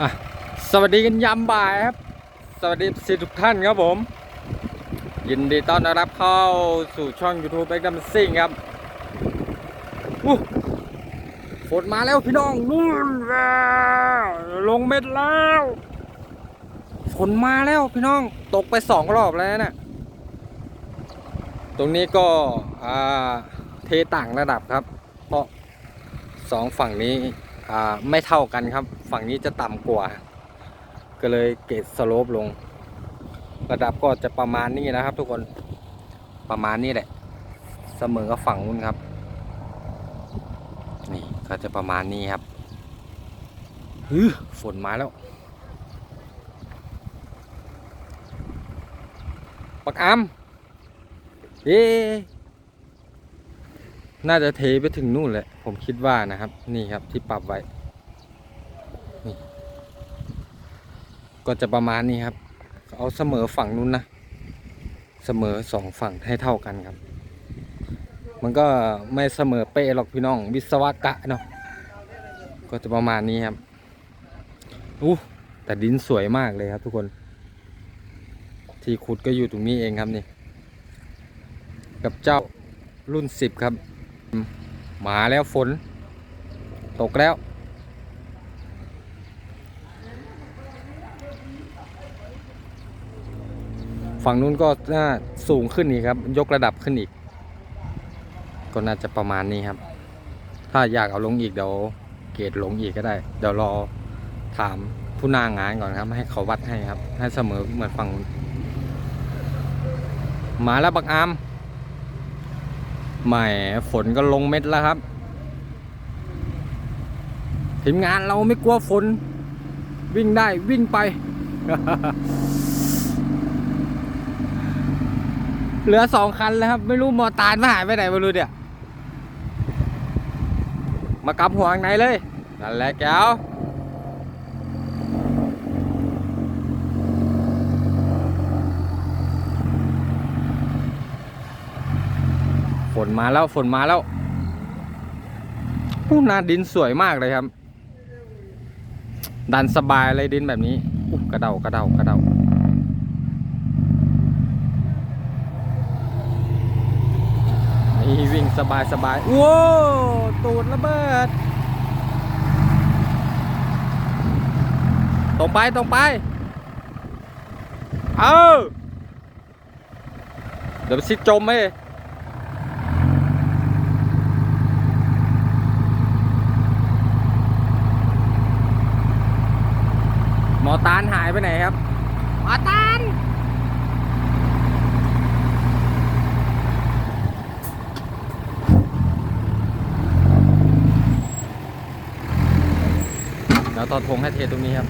อะสวัสดีกันยามบ่ายครับ สวัสดีสิทุกท่านครับผม ยินดีต้อนรับเข้าสู่ช่อง YouTube เอ็กดัมซิงครับอู้ฝนมาแล้วพี่น้องนู่นแล้วลงเม็ดแล้วฝนมาแล้วพี่น้องตกไปสองรอบแล้วนะตรงนี้ก็เทต่างระดับครับ เพราะสองฝั่งนี้ไม่เท่ากันครับ ฝั่งนี้จะต่ำกว่า ก็เลยเกรดสโลปลง ระดับก็จะประมาณนี้นะครับ ทุกคนประมาณนี้แหละ เสมอกับฝั่งนู้นครับ นี่ก็จะประมาณนี้ครับฮือฝนมาแล้วปักอามเอ๊น่าจะเทไปถึงนู่นแหละ ผมคิดว่านะครับ นี่ครับที่ปรับไว้ ก็จะประมาณนี้ครับ เอาเสมอฝั่งนู้นนะ เสมอสองฝั่งให้เท่ากันครับ มันก็ไม่เสมอเป๊ะหรอกพี่น้อง วิศวกะเนาะ ก็จะประมาณนี้ครับอู้แต่ดินสวยมากเลยครับทุกคน ที่ขุดก็อยู่ตรงนี้เองครับนี่ กับเจ้ารุ่นสิบครับ มาแล้วฝน ตกแล้ว ฝั่งนู้นก็น่าสูงขึ้นอีกครับ ยกระดับขึ้นอีก ก็น่าจะประมาณนี้ครับ ถ้าอยากเอาลงอีกเดี๋ยวเกรดลงอีกก็ได้ เดี๋ยวรอถามผู้หนางานก่อนครับ ให้เขาวัดให้ครับ ให้เสมอเหมือนฝั่งมาแล้วบักอามใหม่ฝนก็ลงเม็ดแล้วครับทีมงานเราไม่กลัวฝน วิ่งได้วิ่งไป เหลือสองคันแล้วครับ ไม่รู้มอตานมาหายไปไหนไม่รู้เดี๋ยวมากำหัวข้างในเลยนั่นแหละแก้วฝนมาแล้วฝนมาแล้วอู้นาดินสวยมากเลยครับ ดันสบายเลยดินแบบนี้กระเดากระเดากระเดา นี่วิ่งสบายสบายโว้ตูดระเบิด ตรงไปตรงไป เออเดี๋ยวซิจมไหมหมอตานหายไปไหนครับ หมอตาน เดี๋ยว ตอดผงให้เทตรงนี้ครับ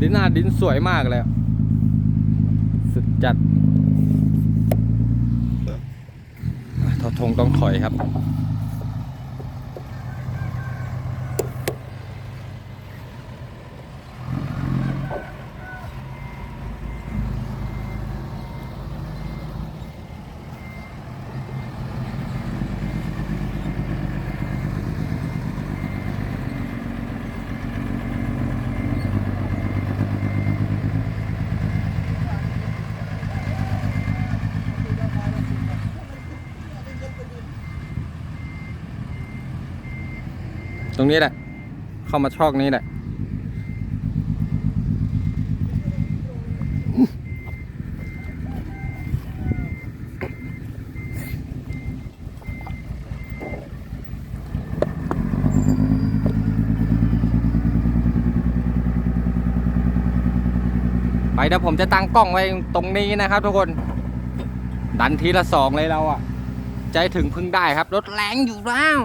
ดินหน้าดินสวยมากเลยสุดจัดทอดทงต้องถอยครับ ตรงนี้แหละ เข้ามาชอกนี้แหละ ไปเดี๋ยวผมจะตั้งกล้องไว้ตรงนี้นะครับทุกคน ดันทีละสองเลยเราอะใจถึงพึ่งได้ครับ รถแรงอยู่แล้ว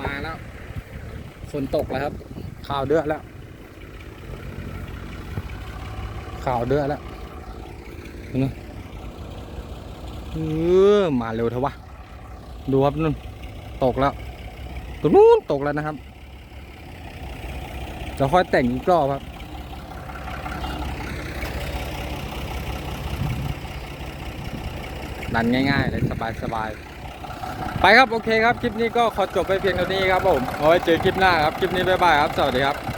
มาแล้วฝนตกแล้วครับ ข่าวเดือดแล้ว ข่าวเดือดแล้วนไหมเออมาเร็วเถอะวะ ดูครับนู่นตกแล้วตรงนู้นตกแล้วนะครับ จะค่อยแต่งอีกรอบครับดันง่ายๆเลยสบายๆ ไปครับ โอเคครับ คลิปนี้ก็ขอจบไปเพียงเท่านี้ครับผมเอาไว้เจอคลิปหน้าครับ คลิปนี้บ๊ายบายครับ สวัสดีครับ